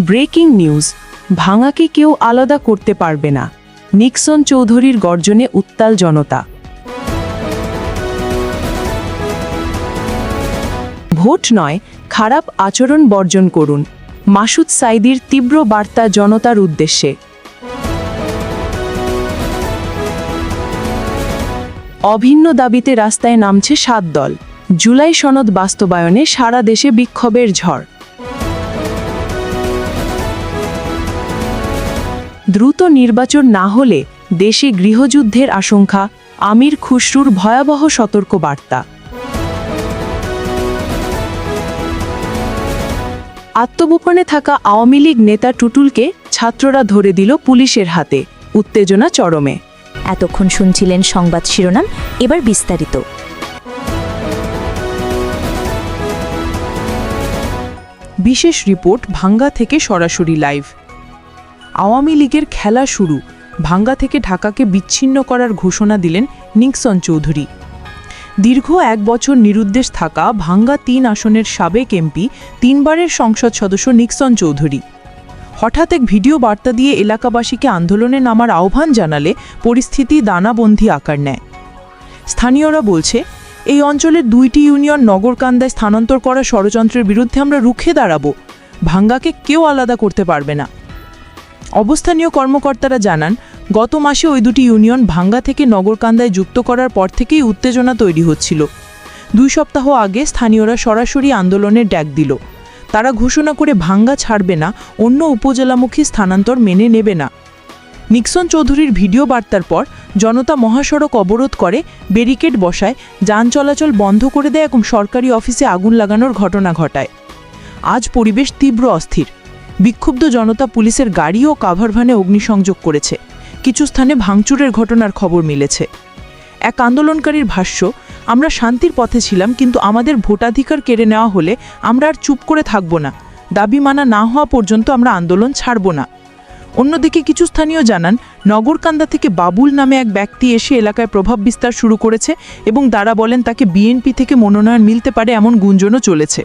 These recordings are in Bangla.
ব্রেকিং নিউজ, ভাঙাকে কেউ আলাদা করতে পারবে না। নিক্সন চৌধুরীর গর্জনে উত্তাল জনতা। ভোট নয়, খারাপ আচরণ বর্জন করুন, মাসুদ সাইদির তীব্র বার্তা জনতার উদ্দেশ্যে। অভিন্ন দাবিতে রাস্তায় নামছে সাত দল। জুলাই সনদ বাস্তবায়নে সারা দেশে বিক্ষোভের ঝড়। দ্রুত নির্বাচন না হলে দেশে গৃহযুদ্ধের আশঙ্কা আমির খুসরুর ভয়াবহ সতর্ক বার্তা আত্মগোপনে থাকা আওয়ামী লীগ নেতা টুটুলকে ছাত্ররা ধরে দিল পুলিশের হাতে উত্তেজনা চরমে। এতক্ষণ শুনছিলেন সংবাদ শিরোনাম এবার বিস্তারিত। বিশেষ রিপোর্ট ভাঙ্গা থেকে সরাসরি লাইভ। আওয়ামী লীগের খেলা শুরু। ভাঙ্গা থেকে ঢাকাকে বিচ্ছিন্ন করার ঘোষণা দিলেন নিক্সন চৌধুরী। দীর্ঘ এক বছর নিরুদ্দেশ থাকা ভাঙ্গা তিন আসনের সাবেক এমপি, তিনবারের সংসদ সদস্য নিক্সন চৌধুরী। হঠাৎ এক ভিডিও বার্তা দিয়ে এলাকাবাসীকে আন্দোলনে নামার আহ্বান জানালে পরিস্থিতি দানাবন্ধী আকার নেয়। স্থানীয়রা বলছে, এই অঞ্চলের দুইটি ইউনিয়ন নগরকান্দায় স্থানান্তর করা ষড়যন্ত্রের বিরুদ্ধে আমরা রুখে দাঁড়াবো। ভাঙ্গাকে কেউ আলাদা করতে পারবে না। অবস্থানীয় কর্মকর্তারা জানান, গত মাসে ওই দুটি ইউনিয়ন ভাঙ্গা থেকে নগরকান্দায় যুক্ত করার পর থেকেই উত্তেজনা তৈরি হচ্ছিল। দুই সপ্তাহ আগে স্থানীয়রা সরাসরি আন্দোলনের ডাক দিল। তারা ঘোষণা করে ভাঙ্গা ছাড়বে না, অন্য উপজেলামুখী স্থানান্তর মেনে নেবে না। নিক্সন চৌধুরীর ভিডিও বার্তার পর জনতা মহাসড়ক অবরোধ করে, ব্যারিকেড বসায়, যান চলাচল বন্ধ করে দেয় এবং সরকারি অফিসে আগুন লাগানোর ঘটনা ঘটায়। আজ পরিবেশ তীব্র অস্থির। বিক্ষুব্ধ জনতা পুলিশের গাড়ি ও কাভার ভ্যানে অগ্নিসংযোগ করেছে। কিছু স্থানে ভাঙচুরের ঘটনার খবর মিলেছে। এক আন্দোলনকারীর ভাষ্য, আমরা শান্তির পথে ছিলাম, কিন্তু আমাদের ভোটাধিকার কেড়ে নেওয়া হলে আমরা আর চুপ করে থাকব না। দাবি মানা না হওয়া পর্যন্ত আমরা আন্দোলন ছাড়ব না। অন্যদিকে কিছু স্থানীয় জানান, নগরকান্দা থেকে বাবুল নামে এক ব্যক্তি এসে এলাকায় প্রভাব বিস্তার শুরু করেছে এবং তারা বলেন, তাকে বিএনপি থেকে মনোনয়ন মিলতে পারে এমন গুঞ্জনও চলেছে।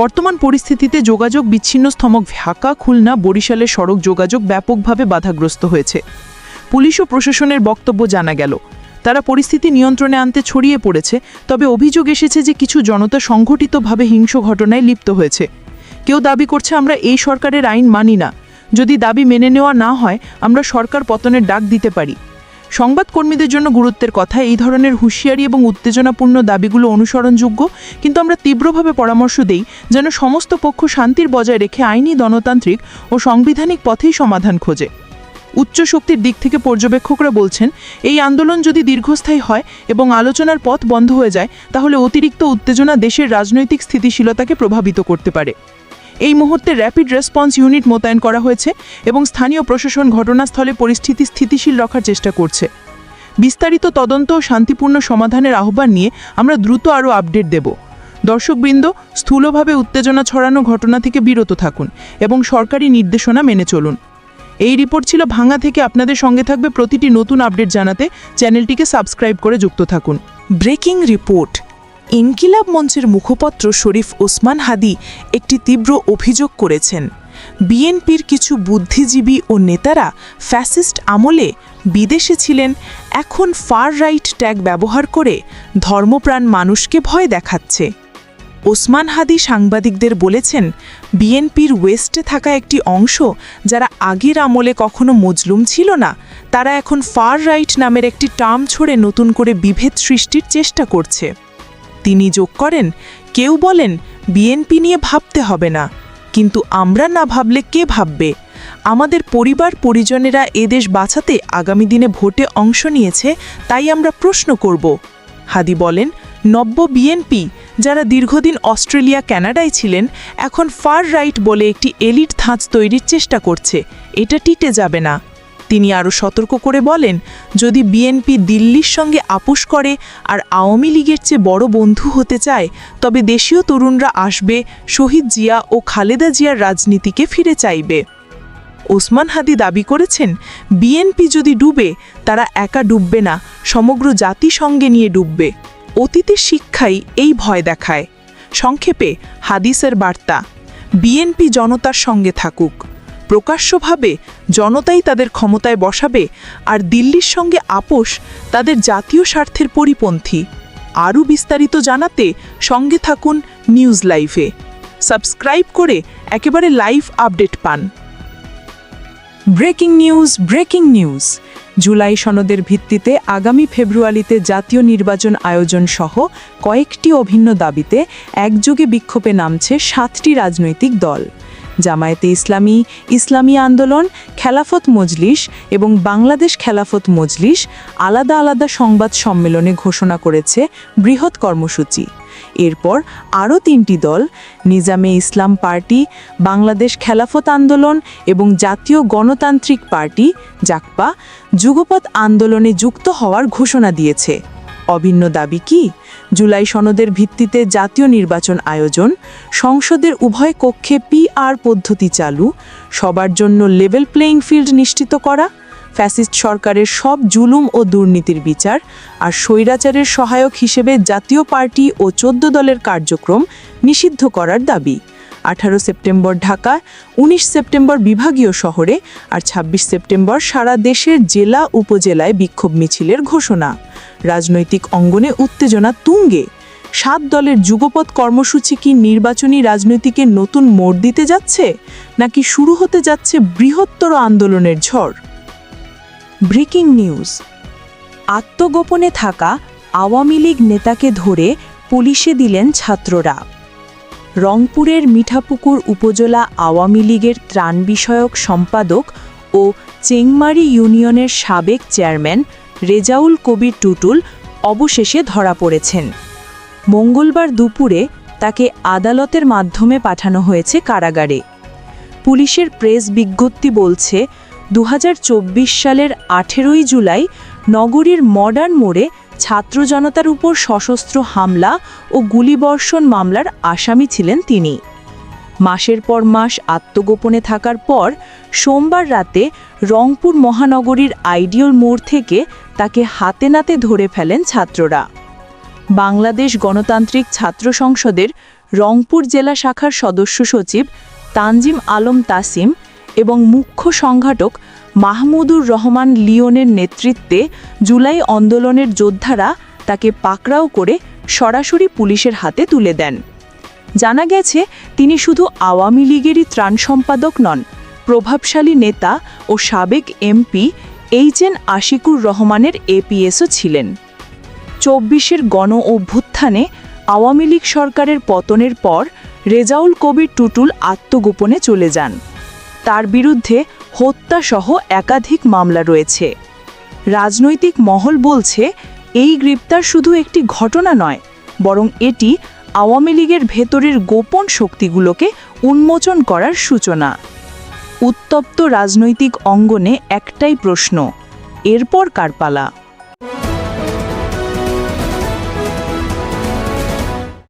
বর্তমান পরিস্থিতিতে যোগাযোগ বিচ্ছিন্ন স্তমক ঢাকা, খুলনা, বরিশালের সড়ক যোগাযোগ ব্যাপকভাবে বাধাগ্রস্ত হয়েছে। পুলিশ ও প্রশাসনের বক্তব্য জানা গেল। তারা পরিস্থিতি নিয়ন্ত্রণে আনতে ছড়িয়ে পড়েছে, তবে অভিযোগ এসেছে যে কিছু জনতা সংঘটিতভাবে হিংস ঘটনায় লিপ্ত হয়েছে। কেউ দাবি করছে, আমরা এই সরকারের আইন মানি না। যদি দাবি মেনে নেওয়া না হয়, আমরা সরকার পতনের ডাক দিতে পারি। সংবাদকর্মীদের জন্য গুরুত্বের কথা, এই ধরনের হুঁশিয়ারি এবং উত্তেজনাপূর্ণ দাবিগুলো অনুসরণযোগ্য, কিন্তু আমরা তীব্রভাবে পরামর্শ দেই যেন সমস্ত পক্ষ শান্তির বজায় রেখে আইনি, গণতান্ত্রিক ও সাংবিধানিক পথেই সমাধান খোঁজে। উচ্চ শক্তির দিক থেকে পর্যবেক্ষকরা বলছেন, এই আন্দোলন যদি দীর্ঘস্থায়ী হয় এবং আলোচনার পথ বন্ধ হয়ে যায়, তাহলে অতিরিক্ত উত্তেজনা দেশের রাজনৈতিক স্থিতিশীলতাকে প্রভাবিত করতে পারে। এই মুহূর্তে র্যাপিড রেসপন্স ইউনিট মোতায়েন করা হয়েছে এবং স্থানীয় প্রশাসন ঘটনাস্থলে পরিস্থিতি স্থিতিশীল রাখার চেষ্টা করছে। বিস্তারিত তদন্ত ও শান্তিপূর্ণ সমাধানের আহ্বান নিয়ে আমরা দ্রুত আরও আপডেট দেব। দর্শকবৃন্দ, স্থূলভাবে উত্তেজনা ছড়ানো ঘটনা থেকে বিরত থাকুন এবং সরকারি নির্দেশনা মেনে চলুন। এই রিপোর্ট ছিল ভাঙা থেকে আপনাদের সঙ্গে থাকবে প্রতিটি নতুন আপডেট জানাতে চ্যানেলটিকে সাবস্ক্রাইব করে যুক্ত থাকুন। ব্রেকিং রিপোর্ট ইনকিলাব মঞ্চের মুখপত্র শরীফ ওসমান হাদি একটি তীব্র অভিযোগ করেছেন। বিএনপির কিছু বুদ্ধিজীবী ও নেতারা ফ্যাসিস্ট আমলে বিদেশে ছিলেন, এখন ফার রাইট ট্যাগ ব্যবহার করে ধর্মপ্রাণ মানুষকে ভয় দেখাচ্ছে। ওসমান হাদি সাংবাদিকদের বলেছেন, বিএনপির ওয়েস্টে থাকা একটি অংশ যারা আগের আমলে কখনো মজলুম ছিল না, তারা এখন ফার রাইট নামের একটি টার্ম ছড়ে নতুন করে বিভেদ সৃষ্টির চেষ্টা করছে। তিনি যোগ করেন, কেউ বলেন, বিএনপি নিয়ে ভাবতে হবে না। কিন্তু আমরা না ভাবলে কে ভাববে? আমাদের পরিবার পরিজনেরা এদেশ বাঁচাতে আগামী দিনে ভোটে অংশ নিয়েছে, তাই আমরা প্রশ্ন করব। হাদি বলেন, নব্য বিএনপি, যারা দীর্ঘদিন অস্ট্রেলিয়া কানাডায় ছিলেন, এখন ফার রাইট বলে একটি এলিট ধাঁচ তৈরির চেষ্টা করছে। এটা টিটে যাবে না। তিনি আরও সতর্ক করে বলেন, যদি বিএনপি দিল্লির সঙ্গে আপোষ করে আর আওয়ামী লীগের চেয়ে বড় বন্ধু হতে চায়, তবে দেশীয় তরুণরা আসবে, শহীদ জিয়া ও খালেদা জিয়ার রাজনীতিকে ফিরে চাইবে। ওসমান হাদি দাবি করেছেন বিএনপি যদি ডুবে, তারা একা ডুববে না, সমগ্র জাতি সঙ্গে নিয়ে ডুববে। অতীতের শিক্ষাই এই ভয় দেখায়। সংক্ষেপে হাদিসের বার্তা বিএনপি জনতার সঙ্গে থাকুক। প্রকাশ্যভাবে জনতাই তাদের ক্ষমতায় বসাবে আর দিল্লির সঙ্গে আপোষ তাদের জাতীয় স্বার্থের পরিপন্থী। আরও বিস্তারিত জানাতে সঙ্গে থাকুন নিউজ লাইভে। সাবস্ক্রাইব করে একেবারে লাইভ আপডেট পান। Breaking news breaking news. July সনদের ভিত্তিতে আগামী ফেব্রুয়ারিতে জাতীয় নির্বাচন আয়োজন সহ কয়েকটি অভিন্ন দাবিতে একযোগে বিক্ষোভে নামছে সাতটি রাজনৈতিক দল। জামায়াতে ইসলামী ইসলামী আন্দোলন, খেলাফত মজলিস এবং বাংলাদেশ খেলাফত মজলিস আলাদা আলাদা সংবাদ সম্মেলনে ঘোষণা করেছে বৃহৎ কর্মসূচি। এরপর আরও তিনটি দল, নিজামে ইসলাম পার্টি, বাংলাদেশ খেলাফত আন্দোলন এবং জাতীয় গণতান্ত্রিক পার্টি জাকপা যুগপৎ আন্দোলনে যুক্ত হওয়ার ঘোষণা দিয়েছে। অভিন্ন দাবি কি? জুলাই সনদের ভিত্তিতে জাতীয় নির্বাচন আয়োজন, সংসদের উভয় কক্ষে পিআর পদ্ধতি চালু, সবার জন্য লেভেল প্লেইং ফিল্ড নিশ্চিত করা ফ্যাসিস্ট সরকারের সব জুলুম ও দুর্নীতির বিচার, আর স্বৈরাচারের সহায়ক হিসেবে জাতীয় পার্টি ও চোদ্দ দলের কার্যক্রম নিষিদ্ধ করার দাবি। আঠারো সেপ্টেম্বর ঢাকা ১৯ সেপ্টেম্বর বিভাগীয় শহরে, আর ২৬ সেপ্টেম্বর সারা দেশের জেলা, উপজেলায় বিক্ষোভ মিছিলের ঘোষণা। রাজনৈতিক অঙ্গনে উত্তেজনা তুঙ্গে। সাত দলের যুগপৎ কর্মসূচি কি নির্বাচনী রাজনীতিকে নতুন মোড় দিতে যাচ্ছে, নাকি শুরু হতে যাচ্ছে বৃহত্তর আন্দোলনের ঝড়? Breaking news. আত্মগোপনে থাকা আওয়ামী লীগ নেতাকে ধরে পুলিশে দিলেন ছাত্ররা। রংপুরের মিঠাপুকুর উপজেলা আওয়ামী লীগের ত্রাণ বিষয়ক সম্পাদক ও চেংমারি ইউনিয়নের সাবেক চেয়ারম্যান রেজাউল কবির টুটুল অবশেষে ধরা পড়েছেন। মঙ্গলবার দুপুরে তাকে আদালতের মাধ্যমে পাঠানো হয়েছে কারাগারে। পুলিশের প্রেস বিজ্ঞপ্তি বলছে দু হাজার চব্বিশ সালের আঠেরোই জুলাই নগরীর মডার্ন মোড়ে ছাত্র জনতার উপর সশস্ত্র হামলা ও গুলিবর্ষণ মামলার আসামি ছিলেন তিনি। মাসের পর মাস আত্মগোপনে থাকার পর সোমবার রাতে রংপুর মহানগরীর আইডিয়াল মোড় থেকে তাকে হাতে নাতে ধরে ফেলেন ছাত্ররা। বাংলাদেশ গণতান্ত্রিক ছাত্র সংসদের রংপুর জেলা শাখার সদস্য সচিব তানজিম আলম তাসিম এবং মুখ্য সংঘাটক মাহমুদুর রহমান লিওনের নেতৃত্বে জুলাই আন্দোলনের যোদ্ধারা তাকে পাকড়াও করে সরাসরি পুলিশের হাতে তুলে দেন। জানা গেছে, তিনি শুধু আওয়ামী লীগেরই ত্রাণ সম্পাদক নন, প্রভাবশালী নেতা ও সাবেক এমপি এইচ এন আশিকুর রহমানের এপিএসও ছিলেন। চব্বিশের গণ অভ্যুত্থানে আওয়ামী লীগ সরকারের পতনের পর রেজাউল কবির টুটুল আত্মগোপনে চলে যান। তার বিরুদ্ধে হত্যাসহ একাধিক মামলা রয়েছে। রাজনৈতিক মহল বলছে, এই গ্রেপ্তার শুধু একটি ঘটনা নয়, বরং এটি আওয়ামী লীগের ভেতরের গোপন শক্তিগুলোকে উন্মোচন করার সূচনা। উত্তপ্ত রাজনৈতিক অঙ্গনে একটাই প্রশ্ন এরপর কার পালা